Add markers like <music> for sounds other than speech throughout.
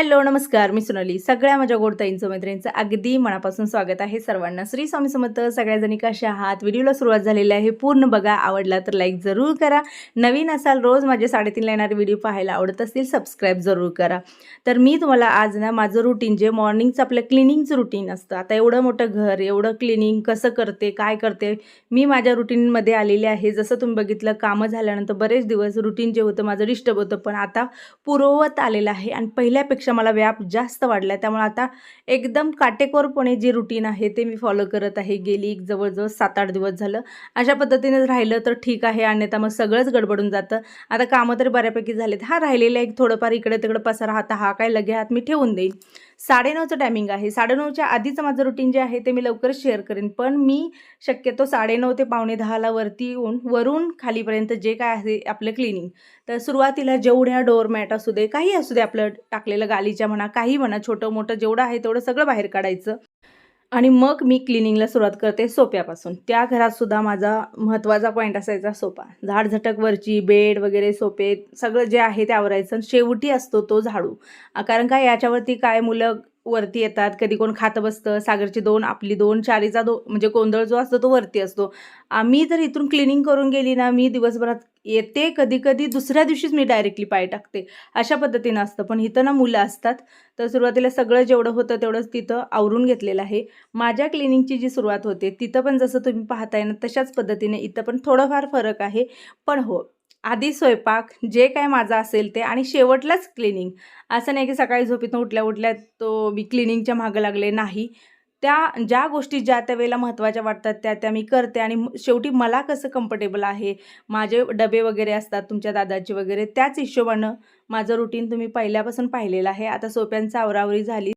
Hello नमस्कार. मी सोनाली. सगळ्या माझ्या गोडताईंचं मैत्रिणींचं अगदी मनापासून स्वागत आहे सर्वांना. श्री स्वामी समर्थ सगळ्याजणी कशा आहात? व्हिडिओला सुरुवात झालेली आहे. पूर्ण बघा. आवडला तर लाईक जरूर करा. नवीन असाल रोज माझे साडेतीनला येणारे व्हिडिओ पाहायला आवडत असतील सबस्क्राईब जरूर करा. तर मी तुम्हाला आज ना माझं रुटीन जे मॉर्निंगचं आपलं क्लिनिंगचं रुटीन असतं आता एवढं मोठं घर एवढं क्लिनिंग कसं करते काय करते मी माझ्या रुटीनमध्ये आलेले आहे. जसं तुम्ही बघितलं कामं झाल्यानंतर बरेच दिवस रुटीन जे होतं माझं डिस्टर्ब होतं पण आता पुरवत आलेलं आहे. आणि पहिल्यापेक्षा मला व्याप जास्त वाढला आहे त्यामुळे आता एकदम काटेकोरपणे जे रुटीन आहे ते मी फॉलो करत आहे. गेली एक जवळजवळ सात आठ दिवस झालं. अशा पद्धतीने राहिलं तर ठीक आहे अन्यथा मग सगळंच गडबडून जातं. आता कामं तरी बऱ्यापैकी झालेत. हा राहिलेला एक थोडंफार इकडे तिकडे पसारा आता हा काय लगे हात मी ठेवून देईन. साडेनऊचं टायमिंग आहे. साडेनऊच्या आधीचं माझं रुटीन जे आहे ते मी लवकरच शेअर करेन. पण मी शक्यतो साडेनऊ ते पावणे दहाला वरती येऊन वरून खालीपर्यंत जे काय आहे आपलं क्लिनिंग तर सुरुवातीला जेवढ्या डोअरमॅट असू दे काही असू दे आपलं टाकलेलं गालीच्या म्हणा काही म्हणा छोटं मोठं जेवढं आहे तेवढं सगळं बाहेर काढायचं. आणि मग मी क्लिनिंगला सुरुवात करते सोप्यापासून. त्या घरात सुद्धा माझा महत्त्वाचा पॉईंट असायचा सोपा. झाडझटक वरची बेड वगैरे सोपे सगळं जे आहे ते आवरायचं. आणि शेवटी असतो तो झाडू. कारण काय याच्यावरती काय मुलं वरती येतात कधी कोण खातं बसतं सागरची दोन आपली दोन चारीचा दो म्हणजे गोंधळ जो असतो तो वरती असतो. आम्ही जर इथून क्लिनिंग करून गेली ना मी दिवसभरात येते कधी कधी दुसऱ्या दिवशीच मी डायरेक्टली पाय टाकते. अशा पद्धतीनं असतं. पण इथं ना मुलं असतात. तर सुरुवातीला सगळं जेवढं होतं तेवढंच तिथं आवरून घेतलेलं आहे. माझ्या क्लिनिंगची जी सुरुवात होते तिथं पण जसं तुम्ही पाहताय ना तशाच पद्धतीने इथं पण थोडंफार फरक आहे. पण हो आधी स्वयंपाक जे काय माझं असेल ते आणि शेवटलाच क्लिनिंग असं नाही की सकाळी झोपेतून उठल्या उठल्या तो मी क्लिनिंगच्या मागं लागले नाही. त्या ज्या गोष्टी ज्या त्या वेळेला महत्त्वाच्या वाटतात त्या त्या मी करते आणि शेवटी मला कसं कम्फर्टेबल आहे माझे डबे वगैरे असतात तुमच्या दादाची वगैरे त्याच हिशोबानं माझं रुटीन तुम्ही पहिल्यापासून पाहिलेलं आहे. आता सोप्यांचं आवरावरी झाली.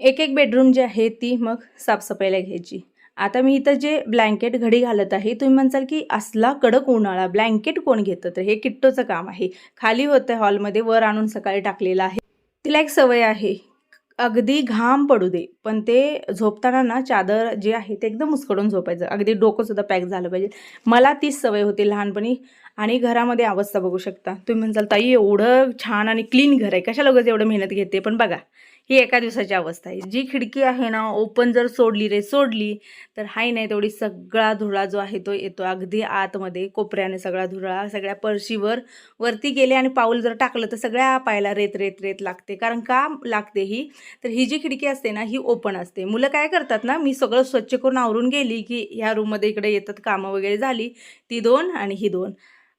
एक एक बेडरूम जी आहे ती मग साफसफाईला घ्यायची. आता मी इथं जे ब्लँकेट घडी घालत आहे तुम्ही म्हणसाल की असला कडक उन्हाळा ब्लँकेट कोण घेतं? तर हे किट्टोचं काम आहे. खाली होतं हॉलमध्ये वर आणून सकाळी टाकलेलं आहे. तिला एक सवय आहे अगदी घाम पडू दे पण ते झोपताना ना चादर जे आहे ते एकदम मुस्कडून झोपायचं. अगदी डोकंसुद्धा पॅक झालं पाहिजे. मला तीच सवय होती लहानपणी आणि घरामध्ये अवस्था बघू शकता. तुम्ही म्हणसाल ताई एवढं छान आणि क्लीन घर आहे. कशा लगेच एवढं मेहनत घेते? पण बघा ही एका दिवसाची अवस्था आहे. जी खिडकी आहे ना ओपन जर सोडली रे सोडली तर हाय नाही तेवढी सगळा धुळा जो आहे तो येतो. अगदी आतमध्ये कोपऱ्याने सगळा धुळा सगळ्या परशीवर वरती गेले आणि पाऊल जर टाकलं तर सगळ्या पायाला रेत रेत रेत लागते. कारण का लागते ही? तर ही जी खिडकी असते ना ही ओपन असते. मुलं काय करतात ना मी सगळं स्वच्छ करून आवरून गेली की ह्या रूममध्ये इकडे येतात कामं वगैरे झाली ती दोन आणि ही दोन.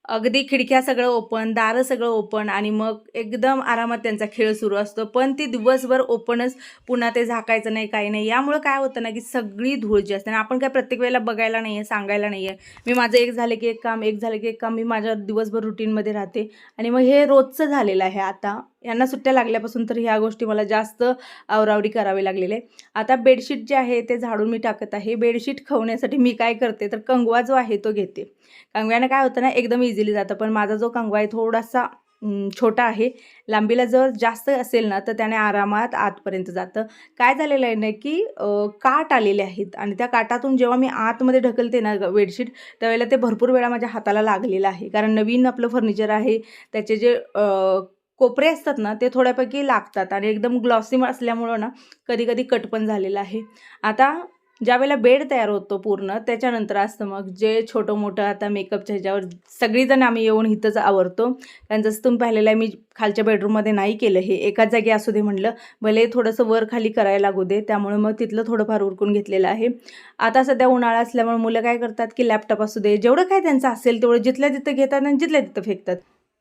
अगदी खिडक्या सगळं ओपन दारं सगळं ओपन आणि मग एकदम आरामात त्यांचा खेळ सुरू असतो. पण ती दिवसभर ओपनच पुन्हा ते झाकायचं नाही काही नाही. यामुळं काय होतं ना की सगळी धूळ जी असते आणि आपण काय प्रत्येक वेळेला बघायला नाही आहे सांगायला नाही आहे मी माझं एक झालं की एक काम एक झालं की एक काम मी माझ्या दिवसभर रुटीनमध्ये राहते. आणि मग हे रोजचं झालेलं आहे आता. यांना सुट्ट्या लागल्यापासून तर ह्या गोष्टी मला जास्त आवरावरी करावी लागलेले आता बेडशीट जे आहे ते झाडून मी टाकत आहे. बेडशीट खवण्यासाठी मी काय करते तर कंगवा जो आहे तो घेते. कंगव्यानं काय होतं ना एकदम इझिली जातं. पण माझा जो कंगवा आहे थोडासा छोटा आहे. लांबीला जर जास्त असेल ना तर त्याने आरामात आतपर्यंत जातं. काय झालेलं आहे ना की काट आलेले आहेत. आणि त्या काटातून जेव्हा मी आतमध्ये ढकलते ना बेडशीट त्यावेळेला ते भरपूर वेळा माझ्या हाताला लागलेलं आहे. कारण नवीन आपलं फर्निचर आहे. त्याचे जे कोपरे असतात ना ते थोड्यापैकी लागतात आणि एकदम ग्लॉसिम असल्यामुळं ना कधी कधी कट पण झालेलं आहे. आता ज्यावेळेला बेड तयार होतो पूर्ण त्याच्यानंतर असतं मग जे छोटं मोठं आता मेकअपच्या ह्याच्यावर सगळीजण आम्ही येऊन इथंच आवरतो. कारण जसं तुम्ही पाहिलेलं आहे मी खालच्या बेडरूममध्ये नाही केलं हे. एकाच जागी असू दे म्हटलं भले थोडंसं वर खाली करायला लागू दे त्यामुळे मग तिथलं थोडंफार उरकून घेतलेलं आहे. आता सध्या उन्हाळा असल्यामुळे मुलं काय करतात की लॅपटॉप असू दे जेवढं काय त्यांचं असेल तेवढं जिथल्या तिथं घेतात आणि जिथल्या तिथं फेकतात.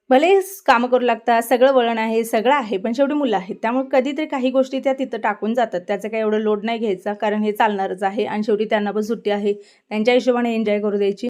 भले कामं करू लागतात सगळं वळण आहे सगळं आहे पण शेवटी मुलं आहेत. त्यामुळे कधीतरी काही गोष्टी त्या तिथं टाकून जातात. त्याचं काही एवढं लोड नाही घ्यायचा कारण हे चालणारच आहे आणि शेवटी त्यांना पण सुट्टी आहे. त्यांच्या हिशोबाने एन्जॉय करू द्यायची.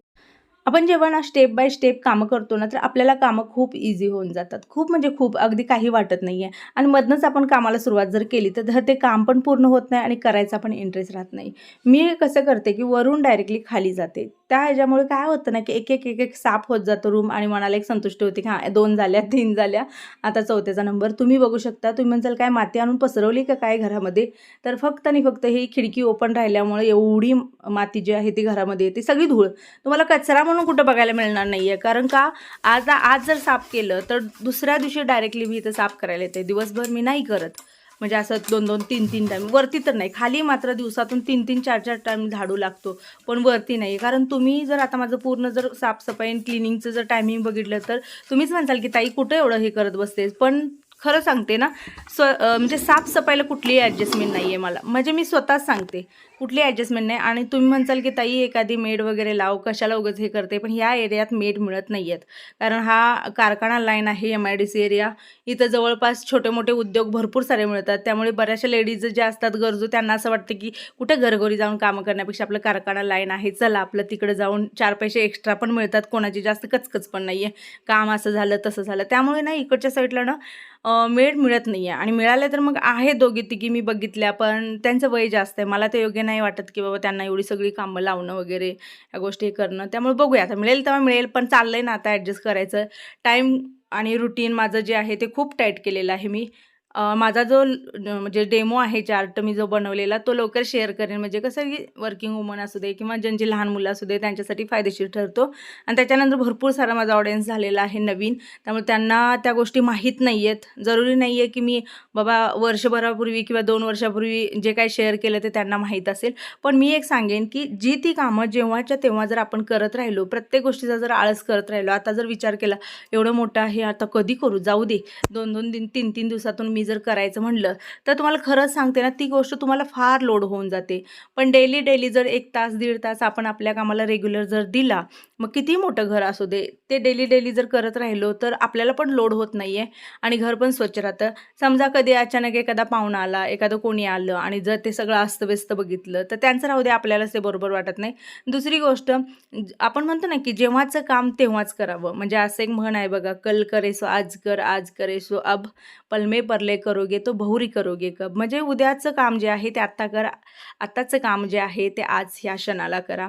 आपण जेव्हा ना स्टेप बाय स्टेप कामं करतो ना तर आपल्याला कामं खूप इझी होऊन जातात. खूप म्हणजे खूप अगदी काही वाटत नाही आहे आणि मधनंच आपण कामाला सुरुवात जर केली तर ते काम पण पूर्ण होत नाही आणि करायचा पण इंटरेस्ट राहत नाही. मी कसं करते की वरून डायरेक्टली खाली जाते. त्या ह्याच्यामुळे काय होतं ना की एक एक एक एक साफ होत जातो रूम आणि मनाला एक संतुष्टी होती की हां दोन झाल्या <laughs> तीन झाल्या. आता चौथ्याचा नंबर तुम्ही बघू शकता. तुम्ही म्हणसाल काय माती आणून पसरवली का काय घरामध्ये? तर फक्त आणि फक्त ही खिडकी ओपन राहिल्यामुळे एवढी माती जी आहे ती घरामध्ये येते. सगळी धूळ. तुम्हाला कचरा म्हणून कुठं बघायला मिळणार नाही आहे कारण का आज आज जर साफ केलं तर दुसऱ्या दिवशी डायरेक्टली मी इथं साफ करायला येते. दिवसभर मी नाही करत. म्हणजे असं दोन दोन तीन तीन टाईम वरती तर नाही. खाली मात्र दिवसातून तीन तीन चार चार टाईम झाडू लागतो. पण वरती नाही. कारण तुम्ही जर आता माझं पूर्ण जर साफसफाई क्लिनिंगचं जर टायमिंग बघितलं तर तुम्हीच म्हणताल की ताई कुठं एवढं हे करत बसतेस? पण खरं सांगते ना स्व म्हणजे साफसफाईला कुठलीही ॲडजस्टमेंट नाही आहे मला. म्हणजे मी स्वतःच सांगते. कुठली ॲडजस्टमेंट नाही. आणि तुम्ही म्हणसाल की ताई एखादी मेड वगैरे लाव कशाला उगच हे करते पण ह्या एरियात मेड मिळत नाही आहेत कारण हा कारखाना लाईन आहे M I D C area इथं जवळपास छोटे मोठे उद्योग भरपूर सारे मिळतात. त्यामुळे बऱ्याचशा लेडीज ज्या असतात गरजू त्यांना असं वाटतं की कुठे घरघरी जाऊन कामं करण्यापेक्षा आपलं कारखाना लाईन आहे चला आपलं तिकडे जाऊन चार पैसे एक्स्ट्रा पण मिळतात. कोणाची जास्त कचकच पण नाही आहे काम असं झालं तसं झालं. त्यामुळे ना इकडच्या साईडला ना मेड मिळत नाही आहे आणि मिळाले तर मग आहे दोघी तिघी मी बघितल्या पण त्यांचं वय जास्त आहे. मला ते योग्य नाही वाटत की बाबा त्यांना एवढी सगळी कामं लावणं वगैरे या गोष्टी करणं. त्यामुळे बघूया. आता मिळेल तेव्हा मिळेल पण चाललं आहे ना आता ॲडजस्ट करायचं. टाईम आणि रुटीन माझं जे आहे ते खूप टाईट केलेलं आहे मी. माझा जो म्हणजे डेमो आहे चार्ट मी जो बनवलेला तो लवकर शेअर करेन. म्हणजे कसं की वर्किंग वुमन असू दे किंवा ज्यांची लहान मुलं असू दे त्यांच्यासाठी फायदेशीर ठरतो. आणि त्याच्यानंतर भरपूर सारा माझा ऑडियन्स झालेला आहे नवीन. त्यामुळे त्यांना त्या गोष्टी माहीत नाही आहेत जरुरी नाही आहे की मी बाबा वर्षभरापूर्वी किंवा दोन वर्षापूर्वी जे काही शेअर केलं ते त्यांना माहीत असेल. पण मी एक सांगेन की जी ती कामं जेव्हाच्या तेव्हा जर आपण करत राहिलो प्रत्येक गोष्टीचा जर आळस करत राहिलो आता जर विचार केला एवढं मोठं आहे आता कधी करू? जाऊ दे. दोन दोन दिन तीन तीन दिवसातून मी जर करायचं म्हणलं तर तुम्हाला खरंच सांगते ना ती गोष्ट तुम्हाला फार लोड होऊन जाते. पण डेली डेली जर एक तास दीड तास आपण आपल्या कामाला रेग्युलर जर दिला मग किती मोठं घर असू दे ते डेली डेली जर करत राहिलो तर आपल्याला पण लोड होत नाही आहे आणि घर पण स्वच्छ राहतं. समजा कधी अचानक एखादा पाहुणा आला एखादं कोणी आलं आणि जर ते सगळं अस्तव्यस्त बघितलं तर त्यांचं राहू दे आपल्यालाच ते बरोबर वाटत नाही. दुसरी गोष्ट आपण म्हणतो ना की जेव्हाचं काम तेव्हाच करावं. म्हणजे असं एक म्हण आहे बघा कल करेसो आज कर आज करेसो अब पलमे परले करोगे तो बहुरी करोगे कब? म्हणजे उद्याचं काम जे आहे ते आत्ता करा आत्ताचं काम जे आहे ते आज ह्या क्षणाला करा.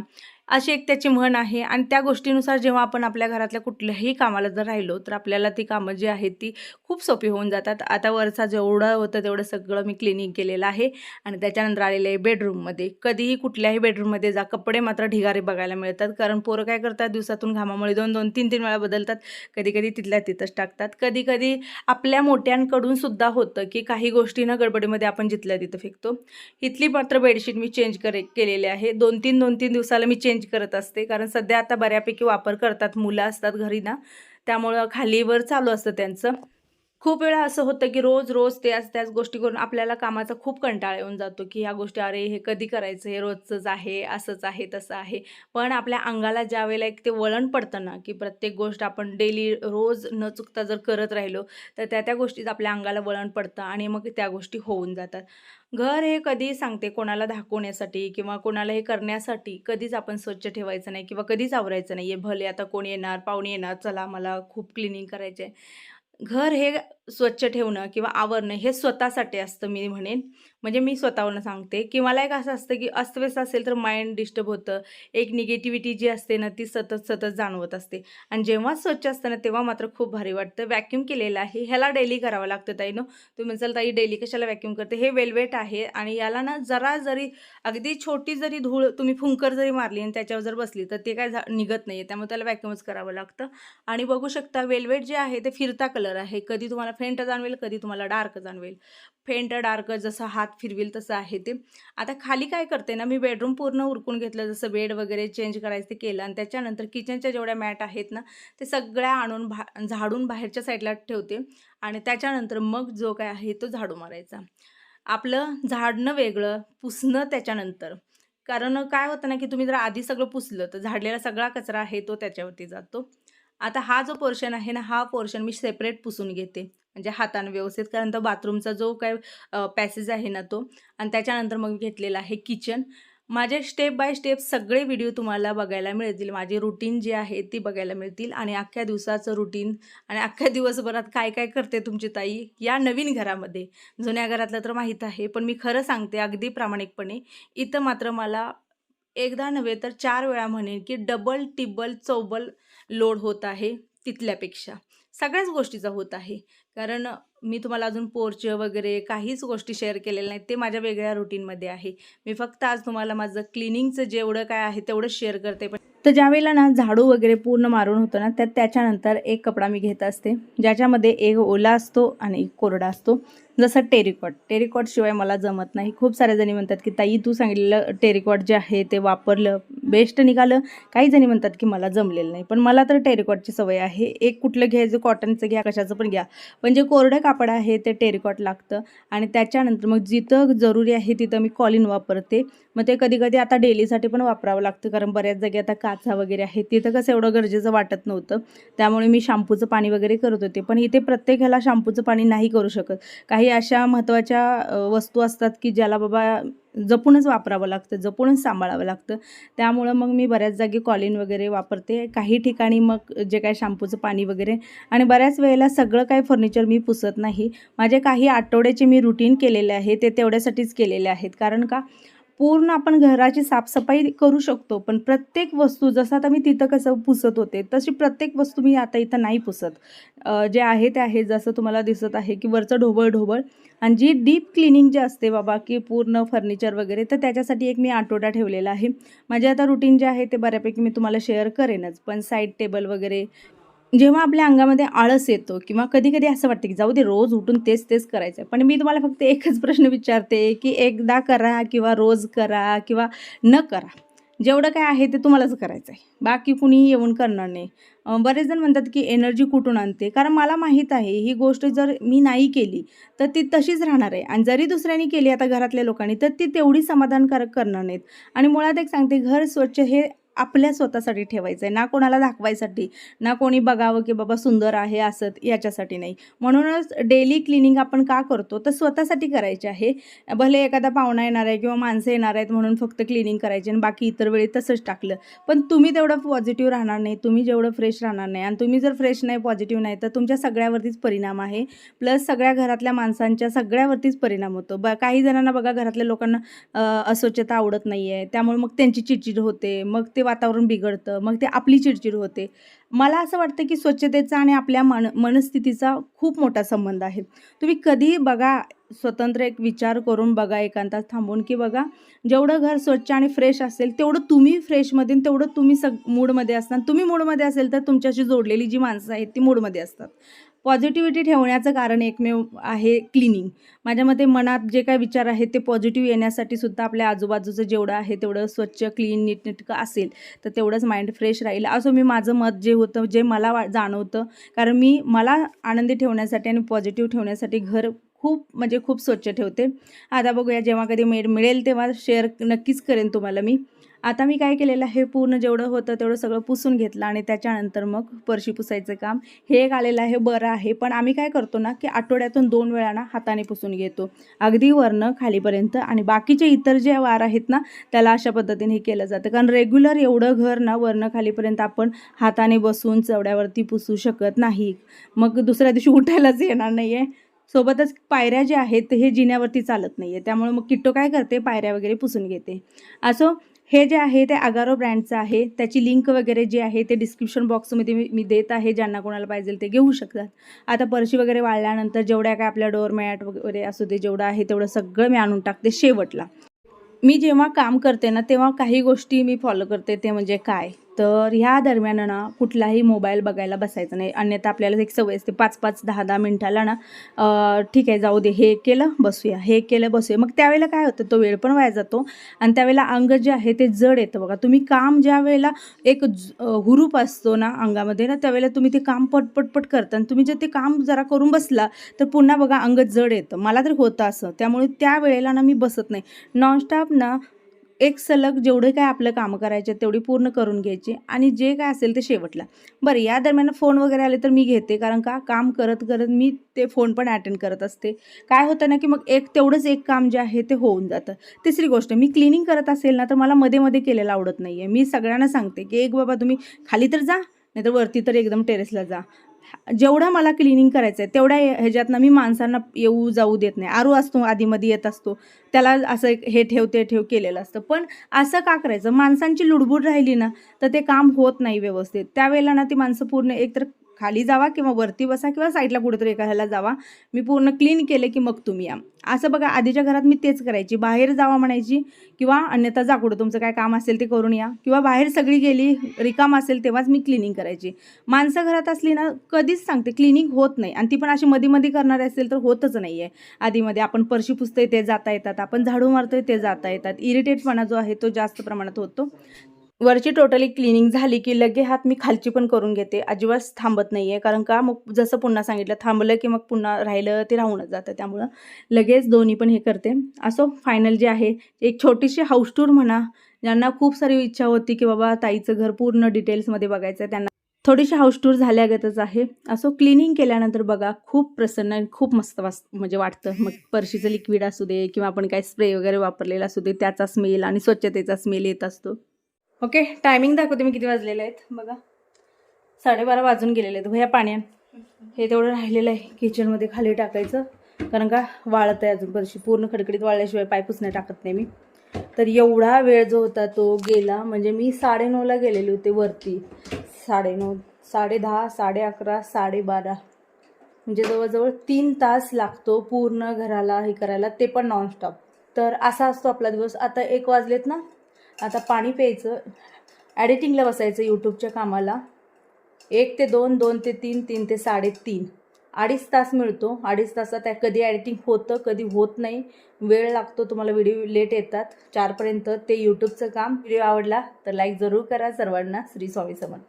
अशी एक त्याची म्हण आहे. आणि त्या गोष्टीनुसार जेव्हा आपण आपल्या घरातल्या कुठल्याही कामाला जर राहिलो तर आपल्याला ती कामं जी आहेत ती खूप सोपी होऊन जातात. आता वरचा जेवढं होतं तेवढं सगळं मी क्लिनिंग केलेलं आहे. आणि त्याच्यानंतर आलेलं आहे बेडरूममध्ये कधीही कुठल्याही बेडरूममध्ये जा कपडे मात्र ढिगारे बघायला मिळतात. कारण पोरं काय करतात दिवसातून घामामुळे दोन दोन तीन तीन वेळा बदलतात. कधी कधी तिथल्या तिथंच टाकतात. कधी कधी आपल्या मोठ्यांकडून सुद्धा होतं की काही गोष्टी ना गडबडीमध्ये आपण जिथल्या तिथं फेकतो. इथली मात्र बेडशीट मी चेंज करे केलेली आहे. दोन तीन दोन तीन दिवसाला मी चेंज चेंज करत असते. कारण सध्या आता बऱ्यापैकी वापर करतात मुलं असतात घरी ना त्यामुळं खालीवर चालू असतं त्यांचं. खूप वेळा असं होतं की रोज रोज त्याच त्याच गोष्टी करून आपल्याला कामाचा खूप कंटाळा येऊन जातो की ह्या गोष्टी अरे हे कधी करायचं? हे रोजचंच आहे असंच आहे तसं आहे. पण आपल्या अंगाला ज्या वेळेला एक ते वळण पडतं ना की प्रत्येक गोष्ट आपण डेली रोज न चुकता जर करत राहिलो तर त्या त्या गोष्टीत आपल्या अंगाला वळण पडतं आणि मग त्या गोष्टी होऊन जातात. घर हे कधी सांगते कोणाला दाखवण्यासाठी किंवा कोणाला हे करण्यासाठी कधीच आपण स्वच्छ ठेवायचं नाही किंवा कधीच आवरायचं नाही आहे भले आता कोण येणार पाहुणे येणार चला मला खूप क्लिनिंग करायचे आहे घर हे स्वच्छ ठेवणं किंवा आवरणं हे स्वतःसाठी असतं मी म्हणेन. म्हणजे मी स्वतःवरनं सांगते की मला एक असं असतं की अस्तव्यस्त असेल तर माइंड डिस्टर्ब होतं. एक निगेटिव्हिटी जी असते ना ती सतत सतत जाणवत असते. आणि जेव्हा स्वच्छ असतं ना तेव्हा मात्र खूप भारी वाटतं. वॅक्यूम केलेलं आहे. ह्याला डेली करावं लागतं ताई नो तुम्ही म्हणसाल ताई डेली कशाला वॅक्यूम करते? हे वेलवेट आहे आणि याला ना जरा जरी अगदी छोटी जरी धूळ तुम्ही फुंकर जरी मारली आणि त्याच्यावर जर बसली तर ते काय झा निघत नाही आहे त्यामुळे त्याला वॅक्यूमच करावं लागतं. आणि बघू शकता वेलवेट जे आहे ते फिरता कलर आहे. कधी तुम्हाला फेंट जाणवेल कधी तुम्हाला डार्क जाणवेल. फेंट डार्क जसं हात फिरवेल तसं आहे ते. आता खाली काय करते ना मी बेडरूम पूर्ण उरकून घेतलं जसं बेड वगैरे चेंज करायचं ते केलं. आणि त्याच्यानंतर किचनच्या जेवढ्या मॅट आहेत ना ते सगळ्या आणून भा झाडून बाहेरच्या साईडला ठेवते. आणि त्याच्यानंतर मग जो काय आहे तो झाडू मारायचा. आपलं झाडणं वेगळं पुसणं त्याच्यानंतर. कारण काय होतं ना की तुम्ही जर आधी सगळं पुसलं तर झाडलेला सगळा कचरा आहे तो त्याच्यावरती जातो. आता हा जो पोर्शन आहे ना हा पोर्शन मी सेपरेट पुसून घेते. म्हणजे हातानं व्यवस्थित. कारण तर बाथरूमचा जो काय पॅसेज आहे ना तो. आणि त्याच्यानंतर मग घेतलेला आहे किचन माझे स्टेप बाय स्टेप सगळे व्हिडिओ तुम्हाला बघायला मिळतील. माझी रुटीन जी आहे ती बघायला मिळतील. आणि अख्ख्या दिवसाचं रुटीन आणि अख्ख्या <laughs> दिवसभरात काय काय करते तुमची ताई या नवीन घरामध्ये. जुन्या घरातलं तर माहीत आहे पण मी खरं सांगते अगदी प्रामाणिकपणे इथं मात्र मला एकदा नव्हे तर चार वेळा म्हणेन की डबल टिबल चौबल लोड होत आहे तिथल्यापेक्षा. सगळ्याच गोष्टीचा होत आहे. कारण मी तुम्हाला अजून पोर्च वगैरे काहीच गोष्टी शेअर केलेल्या नाहीत. ते माझ्या वेगळ्या रुटीनमध्ये आहे. मी फक्त आज तुम्हाला माझं क्लिनिंगचं जेवढं काय आहे तेवढं शेअर करते. पण तर ज्यावेळेला ना झाडू वगैरे पूर्ण मारून होतं ना त्यात त्याच्यानंतर एक कपडा मी घेत असते. ज्याच्यामध्ये एक ओला असतो आणि एक कोरडा असतो. जसं टेरिकॉट. टेरिकॉटशिवाय मला जमत नाही. खूप साऱ्या जणी म्हणतात की ताई तू सांगितलेलं टेरिकॉट जे आहे ते वापरलं. बेस्ट निघालं. काही जणी म्हणतात की मला जमलेलं नाही. पण मला तर टेरिकॉटची सवय आहे. एक कुठलं घ्यायचं कॉटनचं घ्या कशाचं पण घ्या. पण जे कोरडं कापड आहे ते टेरिकॉट लागतं. आणि त्याच्यानंतर मग जिथं जरुरी आहे तिथं मी कॉलिन वापरते. मग ते कधी कधी आता डेलीसाठी पण वापरावं लागतं. कारण बऱ्याच जागी आता काचा वगैरे आहे. तिथं कसं एवढं गरजेचं वाटत नव्हतं. त्यामुळे मी शॅम्पूचं पाणी वगैरे करत होते. पण इथे प्रत्येक ह्याला शॅम्पूचं पाणी नाही करू शकत. काही अशा महत्त्वाच्या वस्तू असतात की ज्याला बाबा जपूनच वापरावं लागतं जपूनच सांभाळावं लागतं. त्यामुळं मग मी बऱ्याच जागी कॉलिन वगैरे वापरते. काही ठिकाणी मग जे काय शॅम्पूचं पाणी वगैरे आणि बऱ्याच वेळेला सगळं काही फर्निचर मी पुसत नाही. माझे काही आठवड्याचे मी रुटीन केलेले आहे ते तेवढ्यासाठीच केलेले आहेत. कारण का? पूर्ण आपण घराची साफसफाई करू शकतो पण प्रत्येक वस्तू जसं आता मी तिथं कसं पुसत होते तशी प्रत्येक वस्तू मी आता इथं नाही पुसत. जे आहे ते आहे जसं तुम्हाला दिसत आहे की वरचं ढोबळ ढोबळ आणि जी डीप क्लिनिंग जे असते बाबा की पूर्ण फर्निचर वगैरे तर त्याच्यासाठी एक मी आठवडा ठेवलेला आहे. माझे आता रुटीन जे आहे ते बऱ्यापैकी मी तुम्हाला शेअर करेनच पण साईड टेबल वगैरे जेव्हा आपल्या अंगामध्ये आळस येतो किंवा कधी कधी असं वाटतं की जाऊ दे रोज उठून तेच तेच करायचं आहे पण मी तुम्हाला फक्त एकच प्रश्न विचारते की एकदा करा किंवा रोज करा किंवा न करा. जेवढं काय आहे ते तुम्हालाच करायचं आहे बाकी कुणी येऊन करणार नाही. बरेच जण म्हणतात की एनर्जी कुठून आणते? कारण मला माहीत आहे ही गोष्ट जर मी नाही केली तर ती तशीच राहणार आहे. आणि जरी दुसऱ्यांनी केली आता घरातल्या लोकांनी तर ती तेवढी समाधानकारक करणार नाहीत. आणि मुळात एक सांगते घर स्वच्छ हे आपल्या स्वतःसाठी ठेवायचं आहे ना कोणाला दाखवायसाठी ना कोणी बघावं की बाबा सुंदर आहे असत याच्यासाठी नाही. म्हणूनच डेली क्लिनिंग आपण का करतो? तर स्वतःसाठी करायचे आहे. भले एखादा पाहुणा येणार आहे किंवा माणसं येणार आहेत म्हणून फक्त क्लिनिंग करायची आणि बाकी इतर वेळी तसंच टाकलं. पण तुम्ही तेवढं पॉझिटिव्ह राहणार नाही. तुम्ही जेवढं फ्रेश राहणार नाही. आणि तुम्ही जर फ्रेश नाही पॉझिटिव्ह नाही तर तुमच्या सगळ्यावरतीच परिणाम आहे. प्लस सगळ्या घरातल्या माणसांच्या सगळ्यावरतीच परिणाम होतो. ब काही जणांना बघा घरातल्या लोकांना अस्वच्छता आवडत नाही आहे त्यामुळे मग त्यांची चिडचिड होते. मग ते वातावरण बिघडतं मग ते आपली चिडचिड होते. मला असं वाटतं की स्वच्छतेचा आणि आपल्या मन मनस्थितीचा खूप मोठा संबंध आहे. तुम्ही कधीही बघा स्वतंत्र एक विचार करून बघा एकांतात थांबून की बघा जेवढं घर स्वच्छ आणि फ्रेश असेल तेवढं तुम्ही फ्रेशमध्ये तेवढं तुम्ही सग मूडमध्ये असणार तुम्ही मूडमध्ये असेल तर तुमच्याशी जोडलेली जी माणसं आहेत ती मूडमध्ये असतात. पॉझिटिव्हिटी ठेवण्याचं कारण एकमेव आहे क्लिनिंग. माझ्या मते मनात जे काय विचार आहेत ते पॉझिटिव्ह येण्यासाठी सुद्धा आपल्या आजूबाजूचं जेवढं आहे तेवढं स्वच्छ क्लीन नीटनेटकं असेल तर तेवढंच माइंड फ्रेश राहील. असं मी माझं मत जे होतं जे मला वा जाणवतं कारण मी मला आनंदी ठेवण्यासाठी आणि पॉझिटिव्ह ठेवण्यासाठी घर खूप म्हणजे खूप स्वच्छ ठेवते. आता बघूया जेव्हा कधी मिळेल तेव्हा शेअर नक्कीच करेन तुम्हाला मी. आता मी काय केलेलं आहे पूर्ण जेवढं होतं तेवढं सगळं पुसून घेतलं आणि त्याच्यानंतर मग फरशी पुसायचं काम. हे एक आलेलं आहे बरं आहे. पण आम्ही काय करतो ना की आठवड्यातून दोन वेळा ना हाताने पुसून घेतो. अगदी वरनं खालीपर्यंत आणि बाकीचे इतर जे वार आहेत ना त्याला अशा पद्धतीने हे केलं जातं. कारण रेग्युलर एवढं घर ना वरनं खालीपर्यंत आपण हाताने बसून चवड्यावरती पुसू शकत नाही. मग दुसऱ्या दिवशी उठायलाच येणार नाही आहे सोबतच पायऱ्या ज्या आहेत हे जिन्यावरती चालत नाही आहे त्यामुळे मग किट्टो काय करते? पायऱ्या वगैरे पुसून घेते. असो हे जे आहे ते अगारो ब्रँडचं आहे. त्याची लिंक वगैरे जी आहे ते डिस्क्रिप्शन बॉक्समध्ये मी मी देत आहे. ज्यांना कोणाला पाहिजे ते घेऊ शकतात. आता परशी वगैरे वाळल्यानंतर जेवढ्या काय आपल्या डोअर मॅट वगैरे असू दे जेवढं आहे तेवढं सगळं मी आणून टाकते शेवटला. मी जेव्हा काम करते ना तेव्हा काही गोष्टी मी फॉलो करते. ते म्हणजे काय? तर ह्या दरम्यान ना कुठलाही मोबाईल बघायला बसायचं नाही. अन्यथा आपल्याला एक सवय असते पाच पाच दहा दहा मिनटाला ना ठीक आहे जाऊ दे हे केलं बसूया हे केलं बसूया. मग त्यावेळेला काय होतं तो वेळ पण वाया जातो. आणि त्यावेळेला अंग जे आहे ते जड येतं बघा. तुम्ही काम ज्या वेळेला एक ज- हुरूप असतो ना अंगामध्ये ना त्यावेळेला तुम्ही ते काम पटपटपट करता. आणि तुम्ही जर ते काम जरा करून बसला तर पुन्हा बघा अंग जड येतं. मला तर होतं असं. त्यामुळे त्या वेळेला ना मी बसत नाही. नॉनस्टॉप ना एक सलग जेवढे काय आपलं कामं करायचे तेवढी पूर्ण करून घ्यायची आणि जे काय असेल ते शेवटला. बरं या दरम्यान फोन वगैरे आले तर मी घेते कारण का काम करत करत मी ते फोन पण अटेंड करत असते. काय होतं ना की मग एक तेवढंच एक काम जे आहे ते होऊन जातं. तिसरी गोष्ट मी क्लिनिंग करत असेल ना तर मला मध्ये मध्ये केलेलं आवडत नाही आहे मी सगळ्यांना सांगते की एक बाबा तुम्ही खाली तर जा नाहीतर वरती तर एकदम टेरेसला जा. जेवढं मला क्लिनिंग करायचं आहे तेवढ्या ह्याच्यातनं मी माणसांना येऊ जाऊ देत नाही. आरू असतो आधीमध्ये येत असतो. त्याला असं एक हे ठेव ते ठेव केलेलं असतं. पण असं का करायचं? माणसांची लुडबुड राहिली ना तर ते काम होत नाही व्यवस्थित. त्यावेळेला ना ती माणसं पूर्ण एकतर खाली जावा किंवा वरती बसा किंवा साईडला कुठेतरी एका ह्याला जावा. मी पूर्ण क्लीन केले की मग तुम्ही या. असं बघा आधीच्या घरात मी तेच करायची. बाहेर जावा म्हणायची किंवा अन्यथा जा कुठं. तुमचं काय काम असेल ते करून या. किंवा बाहेर सगळी गेली रिकाम असेल तेव्हाच मी क्लिनिंग करायची. माणसं घरात असली ना कधीच सांगते क्लिनिंग होत नाही. आणि ती पण अशी मध्ये मध्ये करणारी असेल तर होतच नाही आहे आधीमध्ये आपण परशी पुसतोय ते जाता येतात. आपण झाडू मारतोय ते जाता येतात. इरिटेटपणा जो आहे तो जास्त प्रमाणात होतो. वरची टोटली क्लिनिंग झाली की लगे हात मी खालची पण करून घेते. अजिबात थांबत नाही आहे कारण का? मग जसं पुन्हा सांगितलं थांबलं की मग पुन्हा राहिलं ते राहूनच जातं. त्यामुळं लगेच दोन्ही पण हे करते. असो फायनल जे आहे एक छोटीशी हाऊस टूर म्हणा ज्यांना खूप सारी इच्छा होती की बाबा ताईचं घर पूर्ण डिटेल्समध्ये बघायचं आहे त्यांना थोडीशी हाऊस टूर झाल्यागतच आहे. असो क्लिनिंग केल्यानंतर बघा खूप प्रसन्न आणि खूप मस्त वास म्हणजे वाटतं. मग परशीचं लिक्विड असू दे किंवा आपण काय स्प्रे वगैरे वापरलेला असू दे त्याचा स्मेल आणि स्वच्छतेचा स्मेल येत असतो. ओके टायमिंग दाखवते मी किती वाजलेले आहेत. बघा. साडेबारा वाजून गेलेले आहेत. भैया पाण्यात हे तेवढं राहिलेलं आहे किचनमध्ये खाली टाकायचं. कारण का वाळत आहे अजून परशी पूर्ण खडखडीत वाळल्याशिवाय पायपूस नाही टाकत नाही मी. तर एवढा वेळ जो होता तो गेला. म्हणजे मी साडेनऊला गेलेले होते वरती. साडेनऊ साडे दहा साडे अकरा साडेबारा. म्हणजे जवळजवळ तीन तास लागतो पूर्ण घराला हे करायला. ते पण नॉनस्टॉप तर असा असतो आपला दिवस. आता एक वाजलेत ना? आता पाणी प्यायचं. ॲडिटिंगला बसायचं यूट्यूबच्या कामाला. एक ते दोन दोन ते तीन तीन ते साडेतीन. अडीच तास मिळतो. अडीच तासात त्या कधी ॲडिटिंग होतं कधी होत नाही. वेळ लागतो तुम्हाला व्हिडिओ लेट येतात. चारपर्यंत ते यूट्यूबचं काम. व्हिडिओ आवडला तर लाईक जरूर करा. सर्वांना श्री स्वामी समर्थ.